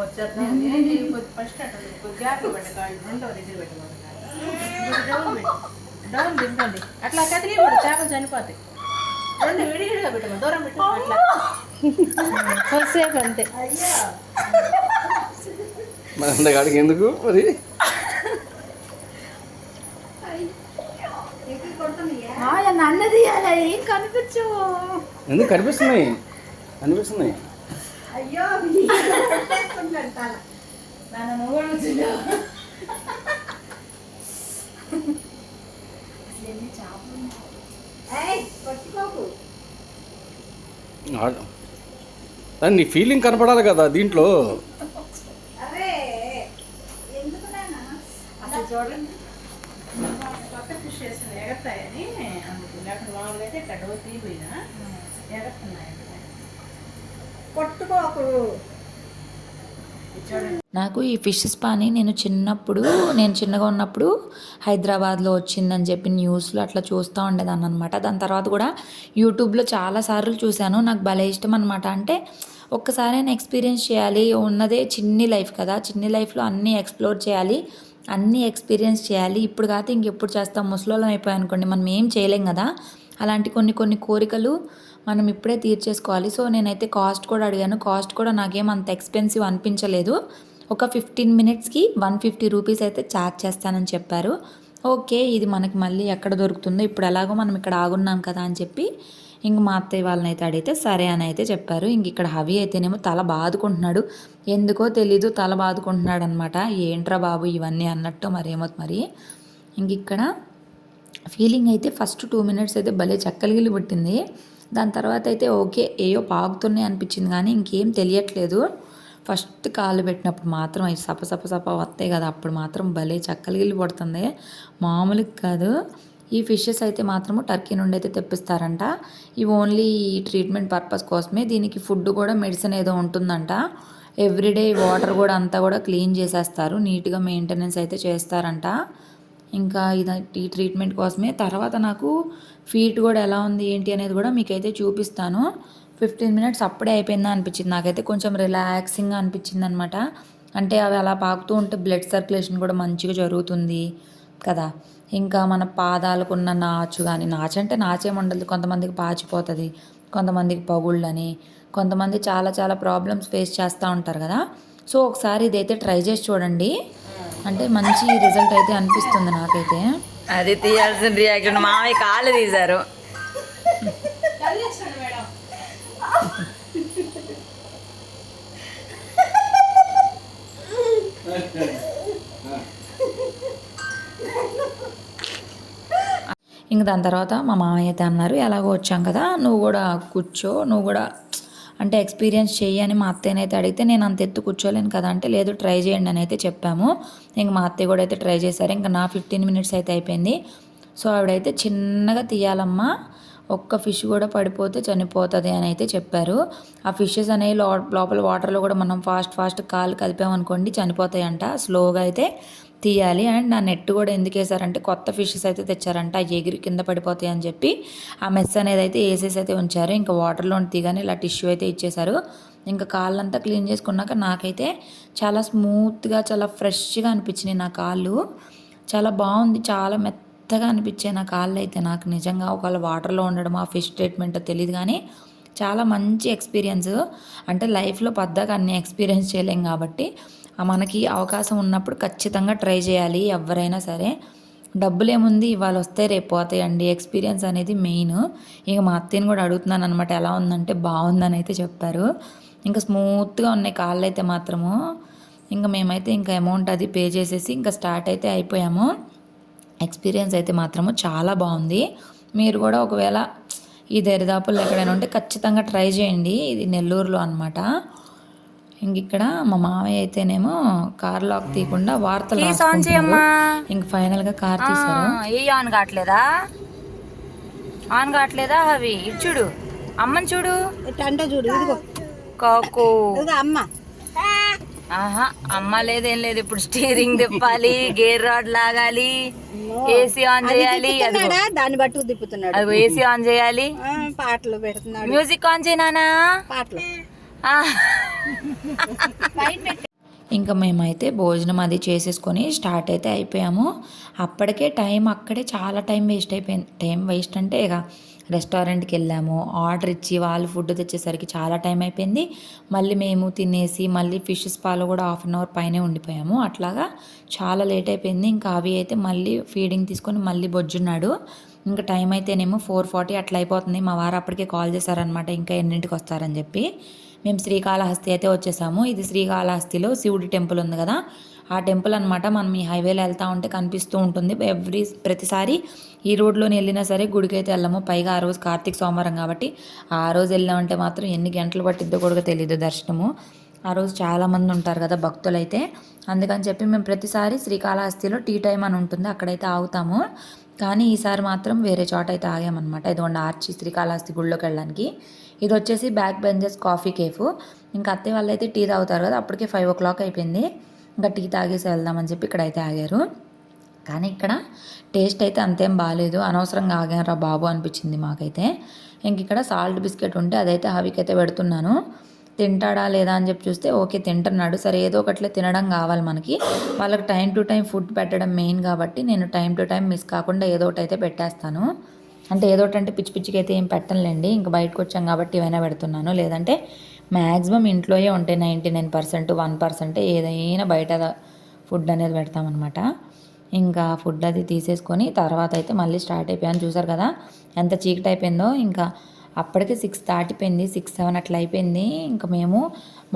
ఫస్ట్ అటు గ్యాప్ పెట్టకాలి రెండో దగ్గర పెట్టుకోవాలి డౌన్ తింటుంది అట్లా కదిలి చేపలు చనిపోతాయి. రెండు విడివిడిగా పెట్టమా దూరం పెట్టు అట్లా. [LAUGHS]
కొద్దిసేపు అంతే.
మరి అంతకాడికి ఎందుకు మరి?
తీయాలి ఏం కనిపించవు?
ఎందుకు కనిపిస్తున్నాయి? కనిపిస్తున్నాయి.
అయ్యో నన్ను నువ్వు అడుగుతున్నావు
నీ ఫీలింగ్ కనపడాలి కదా దీంట్లో.
చూడండి.
కొత్త ఫిష్ వేసిన ఎగతాయని అందుకు లేకపోతే మామూలుగా అయితే ఇట్లా డోర్ తీపోయినా ఎగతున్నాయి
కొట్టుకోకు
నాకు ఈ ఫిష్ స్పాని నేను చిన్నప్పుడు నేను చిన్నగా ఉన్నప్పుడు హైదరాబాద్లో వచ్చిందని చెప్పి న్యూస్లో అట్లా చూస్తూ ఉండేదాన్ని అనమాట దాని తర్వాత కూడా యూట్యూబ్లో చాలా సార్లు చూశాను. నాకు భలే ఇష్టం అనమాట అంటే ఒక్కసారైనా ఎక్స్పీరియన్స్ చేయాలి. ఉన్నదే చిన్ని లైఫ్ కదా. చిన్ని లైఫ్లో అన్నీ ఎక్స్ప్లోర్ చేయాలి. అన్నీ ఎక్స్పీరియన్స్ చేయాలి. ఇప్పుడు కాదు ఇంకెప్పుడు చేస్తాం. ముసలోళ్ళం అయిపోయాయి అనుకోండి. మనం ఏం చేయలేం కదా. అలాంటి కొన్ని కొన్ని కోరికలు మనం ఇప్పుడే తీర్చేసుకోవాలి. సో నేనైతే కాస్ట్ కూడా అడిగాను. కాస్ట్ కూడా నాకేం అంత ఎక్స్పెన్సివ్ అనిపించలేదు. ఒక ఫిఫ్టీన్ మినిట్స్కి వన్ ఫిఫ్టీ రూపీస్ అయితే ఛార్జ్ చేస్తానని చెప్పారు. ఓకే ఇది మనకి మళ్ళీ ఎక్కడ దొరుకుతుందో ఇప్పుడు ఎలాగో మనం ఇక్కడ ఆగున్నాం కదా అని చెప్పి ఇంక మా అత్తయ్య వాళ్ళని అయితే అడిగితే సరే అని అయితే చెప్పారు. ఇంక ఇక్కడ హవి అయితేనేమో తల బాదుకుంటున్నాడు. ఎందుకో తెలీదు తల బాదుకుంటున్నాడు అనమాట ఏంట్రా బాబు ఇవన్నీ అన్నట్టు మరేమో మరి. ఇంక ఇక్కడ ఫీలింగ్ అయితే ఫస్ట్ టూ మినిట్స్ అయితే భలే చక్కలిగిలి పుట్టింది. దాని తర్వాత అయితే ఓకే ఏయో పాగుతున్నాయి అనిపించింది కానీ ఇంకేం తెలియట్లేదు. ఫస్ట్ కాలు పెట్టినప్పుడు మాత్రం అవి సప సప సప వస్తాయి కదా అప్పుడు మాత్రం భలే చక్కలిగిల్లి పడుతుంది. మామూలుగా కాదు. ఈ ఫిషెస్ అయితే మాత్రము టర్కీ నుండి అయితే తెప్పిస్తారంట. ఇవి ఓన్లీ ట్రీట్మెంట్ పర్పస్ కోసమే. దీనికి ఫుడ్ కూడా మెడిసిన్ ఏదో ఉంటుందంట. ఎవ్రీడే వాటర్ కూడా అంతా కూడా క్లీన్ చేసేస్తారు. నీట్గా మెయింటెనెన్స్ అయితే చేస్తారంట. ఇంకా ఇది ఈ ట్రీట్మెంట్ కోసమే. తర్వాత నాకు ఫీట్ కూడా ఎలా ఉంది ఏంటి అనేది కూడా మీకైతే చూపిస్తాను. ఫిఫ్టీన్ మినిట్స్ అప్పుడే అయిపోయిందా అనిపించింది. నాకైతే కొంచెం రిలాక్సింగ్గా అనిపించింది అనమాట అంటే అవి అలా పాకుతూ ఉంటే బ్లడ్ సర్క్యులేషన్ కూడా మంచిగా జరుగుతుంది కదా. ఇంకా మన పాదాలకున్న నాచు కానీ నాచు అంటే నాచేముండదు. కొంతమందికి పాచిపోతుంది కొంతమందికి పగుళ్ళని కొంతమంది చాలా చాలా ప్రాబ్లమ్స్ ఫేస్ చేస్తూ ఉంటారు కదా. సో ఒకసారి ఇదైతే ట్రై చేసి చూడండి. అంటే మంచి రిజల్ట్ అయితే అనిపిస్తుంది నాకైతే.
అది తీయాల్సిన రియాక్షన్ మామయ్య కాళ్ళు తీశారు.
ఇంక దాని తర్వాత మా మామయ్య అయితే అన్నారు ఎలాగో వచ్చాం కదా నువ్వు కూడా కూర్చో నువ్వు కూడా అంటే ఎక్స్పీరియన్స్ చెయ్యి అని మా అత్తయ్యనైతే అడిగితే నేను అంత ఎత్తు కూర్చోలేను కదా అంటే లేదు ట్రై చేయండి అని అయితే చెప్పాము. ఇంక మా అత్తయ్య కూడా అయితే ట్రై చేశారు. ఇంకా నా ఫిఫ్టీన్ మినిట్స్ అయితే అయిపోయింది. సో ఆవిడైతే చిన్నగా తీయాలమ్మా ఒక్క ఫిష్ కూడా పడిపోతే చనిపోతుంది అని అయితే చెప్పారు. ఆ ఫిషెస్ అనేవి లో లోపల వాటర్లో కూడా మనం ఫాస్ట్ ఫాస్ట్ కాలు కలిపామనుకోండి చనిపోతాయంట స్లోగా అయితే. తీయాలి అండ్ నా నెట్ కూడా ఎందుకు వేసారంటే కొత్త ఫిషెస్ అయితే తెచ్చారంట అవి ఎగిరి కింద పడిపోతాయి అని చెప్పి. ఆ మెస్ అనేది అయితే వేసేసి అయితే ఉంచారు. ఇంకా వాటర్లో తీగానే ఇలా టిష్యూ అయితే ఇచ్చేశారు. ఇంకా కాళ్ళంతా క్లీన్ చేసుకున్నాక నాకైతే చాలా స్మూత్గా చాలా ఫ్రెష్గా అనిపించినాయి నా కాళ్ళు. చాలా బాగుంది చాలా మెత్తగా అనిపించాయి నా కాళ్ళు అయితే నాకు. నిజంగా ఒకవేళ వాటర్లో ఉండడం ఆ ఫిష్ ట్రీట్మెంట్ తెలియదు కానీ చాలా మంచి ఎక్స్పీరియన్స్ అంటే లైఫ్లో పద్దాక అన్ని ఎక్స్పీరియన్స్ చేయలేం కాబట్టి మనకి అవకాశం ఉన్నప్పుడు ఖచ్చితంగా ట్రై చేయాలి ఎవరైనా సరే. డబ్బులు ఏముంది ఇవాళ వస్తే రేపు పోతాయండి. ఎక్స్పీరియన్స్ అనేది మెయిన్. ఇక మా అత్తయ్యని కూడా అడుగుతున్నాను అనమాట ఎలా ఉందంటే బాగుందని అయితే చెప్పారు. ఇంకా స్మూత్గా ఉన్నాయి కాళ్ళు అయితే మాత్రము. ఇంకా మేమైతే ఇంకా అమౌంట్ అది పే చేసేసి ఇంకా స్టార్ట్ అయితే అయిపోయాము. ఎక్స్పీరియన్స్ అయితే మాత్రము చాలా బాగుంది. మీరు కూడా ఒకవేళ ఈ దరిదాపుల్లో ఎక్కడైనా ఉంటే ఖచ్చితంగా ట్రై చేయండి. ఇది నెల్లూరులో అనమాట ఇంక ఇక్కడ మా మామయ్య అయితేనేమో కార్ లాక్ తీయకుండా వార్తలు. ఇంక ఫైనల్గా కార్ తీశారు.
ఏ ఆన్ కావట్లేదా? ఆన్ కావట్లేదా అవి చూడు. అమ్మని చూడు.
అంటే చూడు ఇదిగో.
కాకు.
ఇదిగో అమ్మ.
ఆహా అమ్మ లేదేం లేదు. ఇప్పుడు స్టీరింగ్ తిప్పాలి గేర్ రాడ్ లాగాలి ఏసీ ఆన్ చేయాలి?
దాన్ని బట్టి తిప్పుతున్నాడు.
ఏసీ ఆన్ చేయాలి.
ఆ, పాటలు పెడుతున్నాడు.
మ్యూజిక్ ఆన్ చేయనానా
పాటలు.
ఇంకా మేమైతే భోజనం అది చేసేసుకొని స్టార్ట్ అయితే అయిపోయాము. అప్పటికే టైం అక్కడే చాలా టైం వేస్ట్ అయిపోయింది. టైం వేస్ట్ అంటే ఇక రెస్టారెంట్కి వెళ్ళాము. ఆర్డర్ ఇచ్చి వాళ్ళు ఫుడ్ తెచ్చేసరికి చాలా టైం అయిపోయింది. మళ్ళీ మేము తినేసి మళ్ళీ ఫిష్ స్పాలో కూడా హాఫ్ అన్ అవర్ పైనే ఉండిపోయాము. అట్లాగా చాలా లేట్ అయిపోయింది. ఇంకా అవి అయితే మళ్ళీ ఫీడింగ్ తీసుకొని మళ్ళీ బొజ్జున్నాడు ఇంకా టైం అయితేనేమో ఫోర్ ఫార్టీ అట్లా అయిపోతుంది. మా వారు అప్పటికే కాల్ చేశారనమాట ఇంకా ఎన్నింటికి వస్తారని చెప్పి. మేము శ్రీకాళహస్తి అయితే వచ్చేసాము. ఇది శ్రీకాళహస్తిలో శివుడి టెంపుల్ ఉంది కదా. ఆ టెంపుల్ అనమాట మనం ఈ హైవేలో వెళ్తా ఉంటే కనిపిస్తూ ఉంటుంది. ఎవ్రీ ప్రతిసారి ఈ రోడ్లోని వెళ్ళినా సరే గుడికి అయితే పైగా ఆ రోజు కార్తీక సోమవారం కాబట్టి ఆ రోజు వెళ్ళామంటే మాత్రం ఎన్ని గంటలు పట్టిద్దో కూడా తెలియదు దర్శనము. ఆ రోజు చాలామంది ఉంటారు కదా భక్తులు అయితే అందుకని చెప్పి మేము ప్రతిసారి శ్రీకాళహస్తిలో టీ టైం అని ఉంటుంది. అక్కడైతే ఆగుతాము. కానీ ఈసారి మాత్రం వేరే చోట అయితే ఆగామన్నమాట. ఇదిగోండి ఆర్చి శ్రీకాళహస్తి గుళ్ళోకి వెళ్ళడానికి. ఇది వచ్చేసి బ్యాక్ బెంజెస్ కాఫీ కేఫ్. ఇంకా అత్తయ్య వాళ్ళు అయితే టీ తాగుతారు కదా అప్పటికే ఫైవ్ ఓ క్లాక్ అయిపోయింది. ఇంకా టీ తాగేసి వెళ్దామని చెప్పి ఇక్కడైతే ఆగారు. కానీ ఇక్కడ టేస్ట్ అయితే అంతేం బాగాలేదు అనవసరంగా ఆగారా బాబు అనిపించింది మాకైతే. ఇంక ఇక్కడ సాల్ట్ బిస్కెట్ ఉంటే అదైతే హవికి అయితే పెడుతున్నాను. తింటాడా లేదా అని చెప్పి చూస్తే ఓకే తింటున్నాడు. సరే ఏదో ఒకట్లే తినడం కావాలి మనకి. వాళ్ళకి టైం టు టైం ఫుడ్ పెట్టడం మెయిన్ కాబట్టి నేను టైం టు టైం మిస్ కాకుండా ఏదో ఒకటి అయితే పెట్టేస్తాను. అంటే ఏదో అంటే పిచ్చి పిచ్చికి అయితే ఏం పెట్టనులేండి. ఇంకా బయటకు వచ్చాం కాబట్టి ఏమైనా పెడుతున్నాను. లేదంటే మ్యాక్సిమం ఇంట్లోయే ఉంటాయి ninety nine percent one percent ఏదైనా బయట ఫుడ్ అనేది పెడతామన్నమాట. ఇంకా ఫుడ్ అది తీసేసుకొని తర్వాత అయితే మళ్ళీ స్టార్ట్ అయిపోయాను. చూసారు కదా ఎంత చీకటి అయిపోయిందో. ఇంకా అప్పటికే సిక్స్ దాటిపోయింది సిక్స్ సెవెన్ అట్లా అయిపోయింది. ఇంకా మేము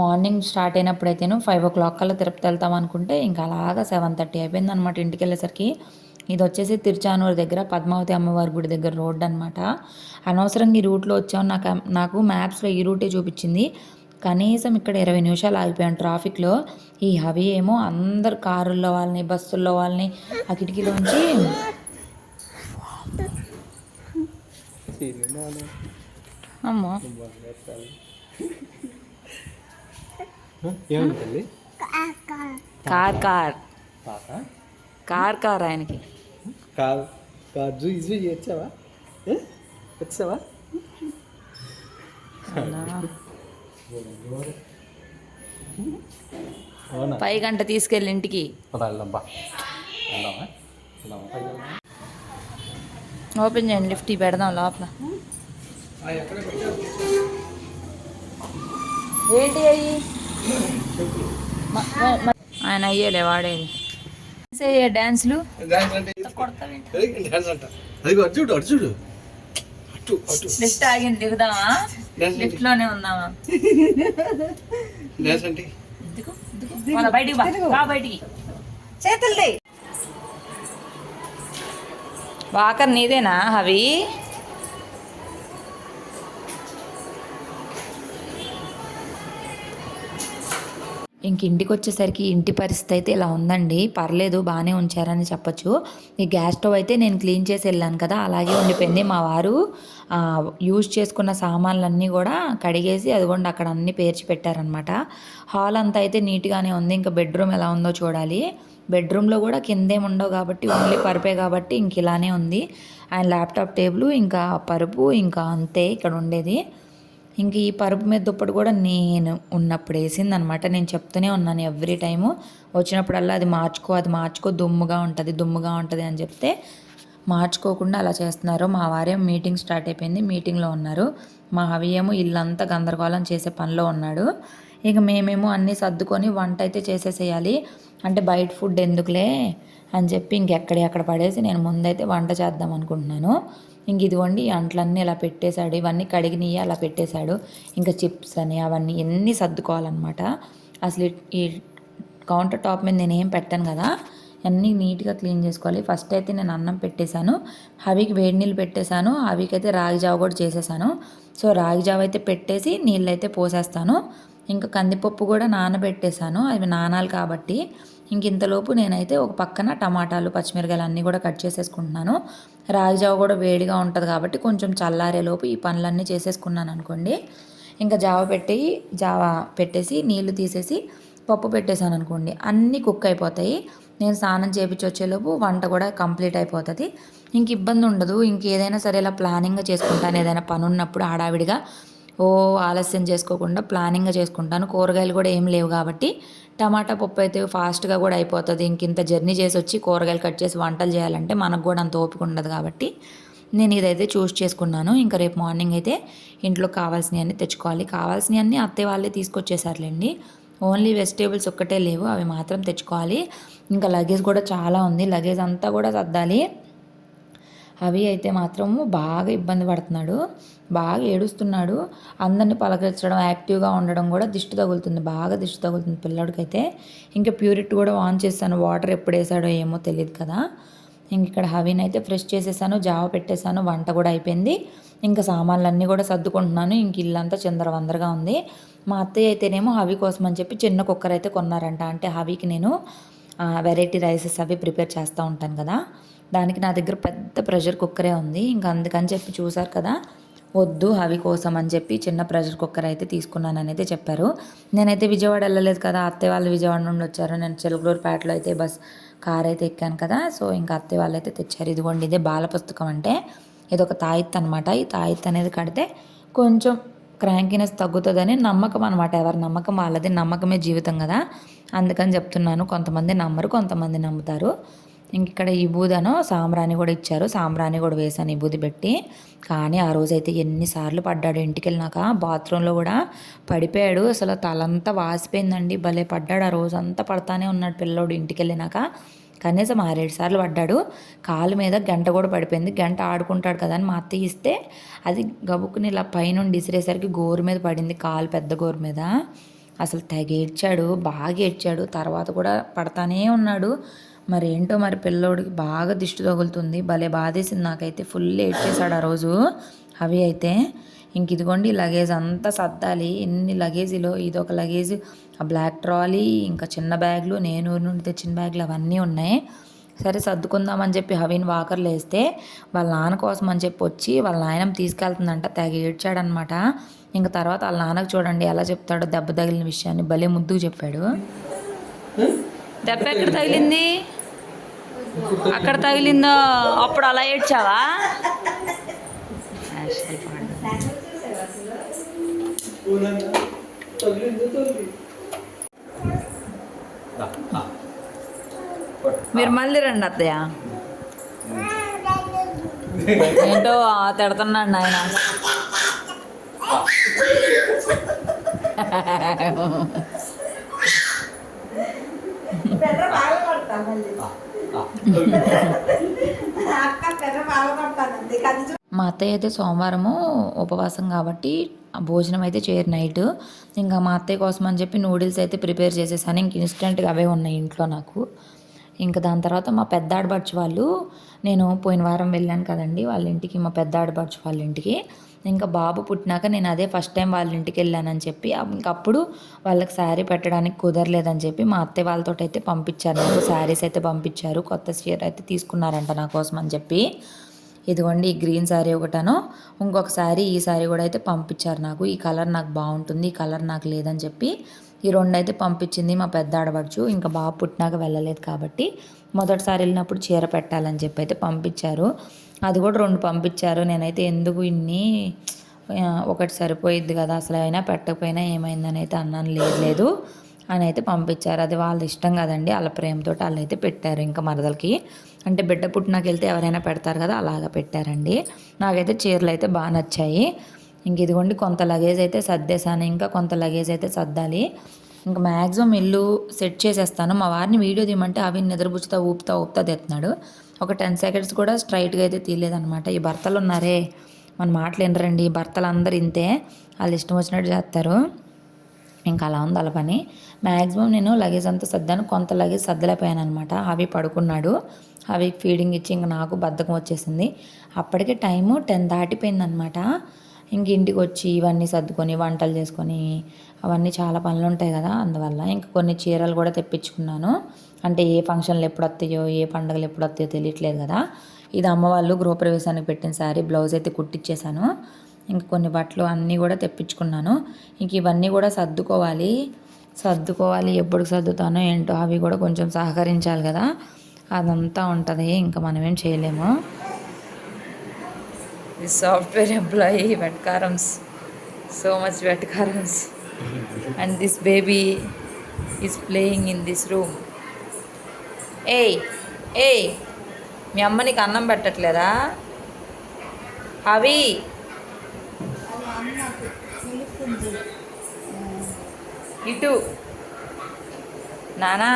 మార్నింగ్ స్టార్ట్ అయినప్పుడు అయితేను ఫైవ్ ఓ క్లాక్ కల్లా తిరుపతి వెళ్తాం అనుకుంటే ఇంకా అలాగా సెవెన్ థర్టీ అయిపోయింది అనమాట ఇంటికి వెళ్ళేసరికి. ఇది వచ్చేసి తిరుచానూరు దగ్గర పద్మావతి అమ్మవారి గుడి దగ్గర రోడ్ అనమాట అనవసరంగా ఈ రూట్లో వచ్చాం నాకు నాకు మ్యాప్స్లో ఈ రూటే చూపించింది. కనీసం ఇక్కడ ఇరవై నిమిషాలు ఆగిపోయాను ట్రాఫిక్లో. ఈ హవి ఏమో అందరు కారుల్లో వాళ్ళని బస్సుల్లో వాళ్ళని ఆ కిటికీలోంచి
అమ్మో. కార్. కార్? కార్ కార్ ఆయనకి.
కాదు. కాదు. ఇజు వచ్చావా? వచ్చావా?
పై గంట తీసుకెళ్ళి ఇంటికి? ఓపెన్ చేయండి లిఫ్ట్ పెడదాం లోపల. ఏంటి అయ్యి? ఆయన అయ్యేలే వాడేది. డ్యాన్స్లు
డాన్స్ అంటే ఏయ్, డాన్స్ అంట. అదిగో అటు చూడు అటు చూడు. అటు అటు.
లిఫ్ట్ ఆగింది దిగుదామా? లిఫ్ట్లోనే ఉందామా?
డాన్స్ అంటే?
బయటికి బా. బయటికి.
చేతులది.
వాకర్ నీదేనా అవి
ఇంక ఇంటికి వచ్చేసరికి ఇంటి పరిస్థితి అయితే ఇలా ఉందండి. పర్లేదు బాగానే ఉంచారని చెప్పొచ్చు. ఈ గ్యాస్ స్టవ్ అయితే నేను క్లీన్ చేసి వెళ్ళాను కదా అలాగే ఉండిపోయింది. మా వారు యూజ్ చేసుకున్న సామాన్లన్నీ కూడా కడిగేసి అదిగోండి అక్కడ అన్ని పేర్చి పెట్టారనమాట హాల్ అంతా అయితే నీట్గానే ఉంది. ఇంకా బెడ్రూమ్ ఎలా ఉందో చూడాలి. బెడ్రూమ్లో కూడా కిందేం ఉండవు కాబట్టి ఓన్లీ పరుపే కాబట్టి ఇంక ఇలానే ఉంది. ఆయన ల్యాప్టాప్ టేబుల్ ఇంకా పరుపు ఇంకా అంతే ఇక్కడ ఉండేది. ఇంక ఈ పరుపు మీద దుప్పటి కూడా నేను ఉన్నప్పుడు వేసిందనమాట. నేను చెప్తూనే ఉన్నాను ఎవ్రీ టైము. వచ్చినప్పుడల్లా అది మార్చుకో అది మార్చుకో దుమ్ముగా ఉంటుంది దుమ్ముగా ఉంటుంది అని చెప్తే మార్చుకోకుండా అలా చేస్తున్నారు. మా వారేమో మీటింగ్ స్టార్ట్ అయిపోయింది మీటింగ్లో ఉన్నారు. మా హవి ఏమో ఇల్లంతా గందరగోళం చేసే పనిలో ఉన్నాడు. ఇక మేమేమో అన్నీ సర్దుకొని వంట అయితే చేసేసేయాలి. అంటే బయట ఫుడ్ ఎందుకులే అని చెప్పి ఇంకెక్కడ ఎక్కడ పడేసి నేను ముందైతే వంట చేద్దాం అనుకుంటున్నాను. ఇంక ఇదిగోండి ఈ అంట్లన్నీ ఇలా పెట్టేశాడు ఇవన్నీ కడిగినవి అలా పెట్టేశాడు. ఇంకా చిప్స్ అని అవన్నీ ఎన్ని సర్దుకోవాలన్నమాట. అసలు ఈ- కౌంటర్ టాప్ మీద నేను ఏం పెట్టాను కదా అన్నీ నీట్గా క్లీన్ చేసుకోవాలి. ఫస్ట్ అయితే నేను అన్నం పెట్టేశాను హవికి వేడి నీళ్ళు పెట్టేశాను హవికి అయితే రాగి జావ కూడా చేసేసాను సో రాగి జావ అయితే పెట్టేసి నీళ్ళు అయితే పోసేస్తాను. ఇంకా కందిపప్పు కూడా నానబెట్టేశాను అవి నానాలు కాబట్టి. ఇంక ఇంతలోపు నేనైతే ఒక పక్కన టమాటాలు పచ్చిమిరకాయలు అన్నీ కూడా కట్ చేసేసుకుంటున్నాను. రాగి జావ కూడా వేడిగా ఉంటుంది కాబట్టి కొంచెం చల్లారేలోపు ఈ పనులన్నీ చేసేసుకున్నాను అనుకోండి. ఇంకా జావ పెట్టి జావ పెట్టేసి నీళ్ళు తీసేసి పప్పు పెట్టేశాను అనుకోండి. అన్నీ కుక్ అయిపోతాయి. నేను స్నానం చేపించి వచ్చేలోపు వంట కూడా కంప్లీట్ అయిపోతుంది. ఇంక ఇబ్బంది ఉండదు. ఇంకేదైనా సరే ఇలా ప్లానింగ్గా చేసుకుంటాను. ఏదైనా పని ఉన్నప్పుడు హడావిడిగా ఓ ఆలస్యం చేసుకోకుండా ప్లానింగ్గా చేసుకుంటాను. కూరగాయలు కూడా ఏం లేవు కాబట్టి టమాటా పప్పు అయితే ఫాస్ట్గా కూడా అయిపోతుంది. ఇంక ఇంత జర్నీ చేసి వచ్చి కూరగాయలు కట్ చేసి వంటలు చేయాలంటే మనకు కూడా అంత ఓపిక ఉండదు కాబట్టి నేను ఇదైతే చూస్ చేసుకున్నాను. ఇంకా రేపు మార్నింగ్ అయితే ఇంట్లో కావాల్సినవన్నీ తెచ్చుకోవాలి. కావాల్సినవన్నీ అత్తయ్య వాళ్ళే తీసుకొచ్చేసారులేండి. ఓన్లీ వెజిటేబుల్స్ ఒక్కటే లేవు అవి మాత్రం తెచ్చుకోవాలి. ఇంకా లగేజ్ కూడా చాలా ఉంది. లగేజ్ అంతా కూడా సర్దాలి. అవి అయితే మాత్రము బాగా ఇబ్బంది పడుతున్నాడు. బాగా ఏడుస్తున్నాడు. అందరిని పలకరించడం యాక్టివ్గా ఉండడం కూడా దిష్టి తగులుతుంది. బాగా దిష్టి తగులుతుంది పిల్లోడికైతే. ఇంకా ప్యూరిట్ కూడా ఆన్ చేశాను. వాటర్ ఎప్పుడు వేసాడో ఏమో తెలియదు కదా. ఇంక ఇక్కడ హవీని అయితే ఫ్రెష్ చేసేసాను జావ పెట్టేశాను వంట కూడా అయిపోయింది. ఇంకా సామాన్లన్నీ కూడా సర్దుకుంటున్నాను. ఇంక ఇల్లంతా చిందరవందరగా ఉంది. మా అత్తయ్య అయితేనేమో హవి కోసం అని చెప్పి చిన్న కుక్కర్ అయితే కొన్నారంట. అంటే హవికి నేను వెరైటీ రైసెస్ అవి ప్రిపేర్ చేస్తూ ఉంటాను కదా. దానికి నా దగ్గర పెద్ద ప్రెషర్ కుక్కరే ఉంది. ఇంకా అందుకని చెప్పి చూసారు కదా వద్దు అవి కోసం అని చెప్పి చిన్న ప్రెషర్ కుక్కర్ అయితే తీసుకున్నానని అయితే చెప్పారు. నేనైతే విజయవాడ వెళ్ళలేదు కదా అత్తయ్య వాళ్ళు విజయవాడ నుండి వచ్చారు. నేను చిలుకలూరుపేటలో అయితే బస్ కార్ అయితే ఎక్కాను కదా సో ఇంకా అత్తయ్య వాళ్ళు అయితే తెచ్చారు. ఇదిగోండి ఇదే బాల పుస్తకం అంటే ఇది ఒక తాయిత్ అనమాట ఈ తాయిత్ అనేది కడితే కొంచెం క్రాంకినెస్ తగ్గుతుందని నమ్మకం అనమాట ఎవరి నమ్మకం వాళ్ళది నమ్మకమే జీవితం కదా. అందుకని చెప్తున్నాను కొంతమంది నమ్మరు కొంతమంది నమ్ముతారు. ఇంక ఇక్కడ ఈ బూదను సాంబ్రాణి కూడా ఇచ్చారు. సాంబ్రాణి కూడా వేసాను ఈ బూది పెట్టి. కానీ ఆ రోజైతే ఎన్నిసార్లు పడ్డాడు ఇంటికి వెళ్ళినాక బాత్రూంలో కూడా పడిపోయాడు. అసలు తలంతా వాసిపోయిందండి. భలే పడ్డాడు ఆ రోజంతా పడతానే ఉన్నాడు పిల్లోడు ఇంటికి వెళ్ళినాక కనీసం ఆరేడు సార్లు పడ్డాడు. కాలు మీద గంట కూడా పడిపోయింది. గంట ఆడుకుంటాడు కదా అని మా అత్తయ్య ఇస్తే అది గబుక్కుని ఇలా పైనుండి విసిరేసరికి గోరు మీద పడింది. కాలు పెద్ద గోరు మీద. అసలు తెగ ఏడ్చాడు బాగా ఏడ్చాడు. తర్వాత కూడా పడతానే ఉన్నాడు. మరి ఏంటో మరి పిల్లోడికి బాగా దిష్టి తగులుతుంది. భలే బాధేసింది నాకైతే. ఫుల్ ఏడ్చేశాడు ఆ రోజు. అవి అయితే ఇంక ఇదిగోండి లగేజ్ అంతా సర్దాలి. ఎన్ని లగేజీలో ఇది ఒక లగేజ్ ఆ బ్లాక్ ట్రాలీ ఇంకా చిన్న బ్యాగ్లు నేను ఊరి నుండి తెచ్చిన బ్యాగ్లు అవన్నీ ఉన్నాయి. సరే సర్దుకుందామని చెప్పి హవీన్ వాకర్లు వేస్తే వాళ్ళ నాన్న కోసం అని చెప్పి వచ్చి వాళ్ళ నాయనం తీసుకెళ్తుందంట. తెగ ఏడ్చాడనమాట. ఇంకా తర్వాత వాళ్ళ నాన్నకు చూడండి ఎలా చెప్తాడో దెబ్బ తగిలిన విషయాన్ని భలే ముద్దుగా చెప్పాడు. దెబ్బ ఎక్కడ తగిలింది? అక్కడ తగిలిందో అప్పుడు అలా ఏడ్చావా? మీరు మళ్ళీ రండి అత్తయ్య. ఏంటో ఆ తిడుతున్నాడు ఆయన మా అత్తయ్య అయితే సోమవారము ఉపవాసం కాబట్టి భోజనం అయితే చేయరు నైట్. ఇంకా మా అత్తయ్య కోసం అని చెప్పి నూడిల్స్ అయితే ప్రిపేర్ చేసేసాను. ఇంక ఇన్స్టెంట్గా అవే ఉన్నాయి ఇంట్లో నాకు. ఇంకా దాని తర్వాత మా పెద్ద ఆడబడుచు వాళ్ళు నేను పోయిన వారం వెళ్ళాను కదండి వాళ్ళ ఇంటికి మా పెద్ద ఆడబడుచు వాళ్ళ ఇంటికి. ఇంకా బాబు పుట్టినాక నేను అదే ఫస్ట్ టైం వాళ్ళ ఇంటికి వెళ్ళానని చెప్పి ఇంకప్పుడు వాళ్ళకి శారీ పెట్టడానికి కుదరలేదని చెప్పి మా అత్తయ్య వాళ్ళతో అయితే పంపించారు. నాకు శారీస్ అయితే పంపించారు కొత్త చీర అయితే తీసుకున్నారంట నా కోసం అని చెప్పి. ఇదిగోండి ఈ గ్రీన్ శారీ ఒకటను. ఇంకొక శారీ ఈ శారీ కూడా అయితే పంపించారు నాకు. ఈ కలర్ నాకు బాగుంటుంది ఈ కలర్ నాకు లేదని చెప్పి ఈ రెండు అయితే పంపించింది మా పెద్ద ఆడబడుచు ఇంకా బాబు పుట్టినాక వెళ్ళలేదు కాబట్టి మొదటిసారి వెళ్ళినప్పుడు చీర పెట్టాలని చెప్పి అయితే పంపించారు. అది కూడా రెండు పంపించారు. నేనైతే ఎందుకు ఇన్ని ఒకటి సరిపోయిద్ది కదా అసలు అయినా పెట్టకపోయినా ఏమైందని అయితే అన్నాను లేదు లేదు అని అయితే పంపించారు. అది వాళ్ళ ఇష్టం కదండి వాళ్ళ ప్రేమతో వాళ్ళు అయితే పెట్టారు ఇంకా మరదలకి. అంటే బిడ్డ పుట్టినాకి వెళ్తే ఎవరైనా పెడతారు కదా అలాగా పెట్టారండి. నాకైతే చీరలు అయితే బాగా నచ్చాయి. ఇంక ఇదిగోండి కొంత లగేజ్ అయితే సర్దేశాను ఇంకా కొంత లగేజ్ అయితే సర్దాలి. ఇంకా మ్యాక్సిమం ఇల్లు సెట్ చేసేస్తాను. మా వారిని వీడియో తీయమంటే అవి నిద్రపుచ్చుతా ఊపుతా ఊపుతా తెస్తున్నాడు ఒక టెన్ సెకండ్స్ కూడా స్ట్రైట్గా అయితే తీయలేదనమాట ఈ భర్తలు ఉన్నారే మన మాటలు వినరండి. ఈ భర్తలు అందరు ఇంతే వాళ్ళు ఇష్టం వచ్చినట్టు చేస్తారు. ఇంకా అలా ఉంది అలా పని. మ్యాక్సిమం నేను లగేజ్ అంతా సర్దాను కొంత లగేజ్ సర్దలేకపోయాను అనమాట అవి పడుకున్నాడు. అవి ఫీడింగ్ ఇచ్చి ఇంకా నాకు బద్ధకం వచ్చేసింది. అప్పటికే టైము టెన్ దాటిపోయిందనమాట ఇంక ఇంటికి వచ్చి ఇవన్నీ సర్దుకొని వంటలు చేసుకొని అవన్నీ చాలా పనులు ఉంటాయి కదా. అందువల్ల ఇంక కొన్ని చీరలు కూడా తెప్పించుకున్నాను. అంటే ఏ ఫంక్షన్లు ఎప్పుడు వస్తాయో ఏ పండుగలు ఎప్పుడు వస్తాయో తెలియట్లేదు కదా. ఇది అమ్మ వాళ్ళు గృహప్రవేశానికి పెట్టిన శారీ బ్లౌజ్ అయితే కుట్టించేశాను ఇంక కొన్ని బట్టలు అన్నీ కూడా తెప్పించుకున్నాను. ఇంక ఇవన్నీ కూడా సర్దుకోవాలి. సర్దుకోవాలి ఎప్పుడు సర్దుతానో ఏంటో అవి కూడా కొంచెం సహకరించాలి కదా. అదంతా ఉంటుంది ఇంకా మనం ఏం చేయలేము ది సాఫ్ట్వేర్ ఎంప్లాయీ వెట్కారమ్స్ so much వెట్కారమ్స్ and this baby is playing in this room ఏయ్ ఏయ్ మీ అమ్మ నీకు అన్నం పెట్టట్లేదా? అవి. ఇటు. నానా.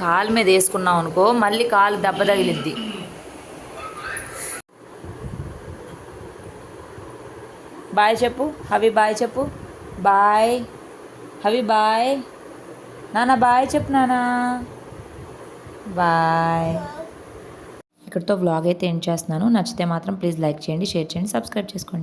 కాలు మీద వేసుకున్నాం అనుకో మళ్ళీ కాలు దెబ్బ తగిలిద్ది. బాయ్ చెప్పు అవి బాయ్ చెప్పు. బాయ్. హవి బాయ్. నాన్న బాయ్ చెప్పు నానా. బాయ్. ఇక్కడితో వ్లాగ్ అయితే ఎండ్ చేస్తున్నాను. నచ్చితే మాత్రం ప్లీజ్ లైక్ చేయండి షేర్ చేయండి సబ్స్క్రైబ్ చేసుకోండి.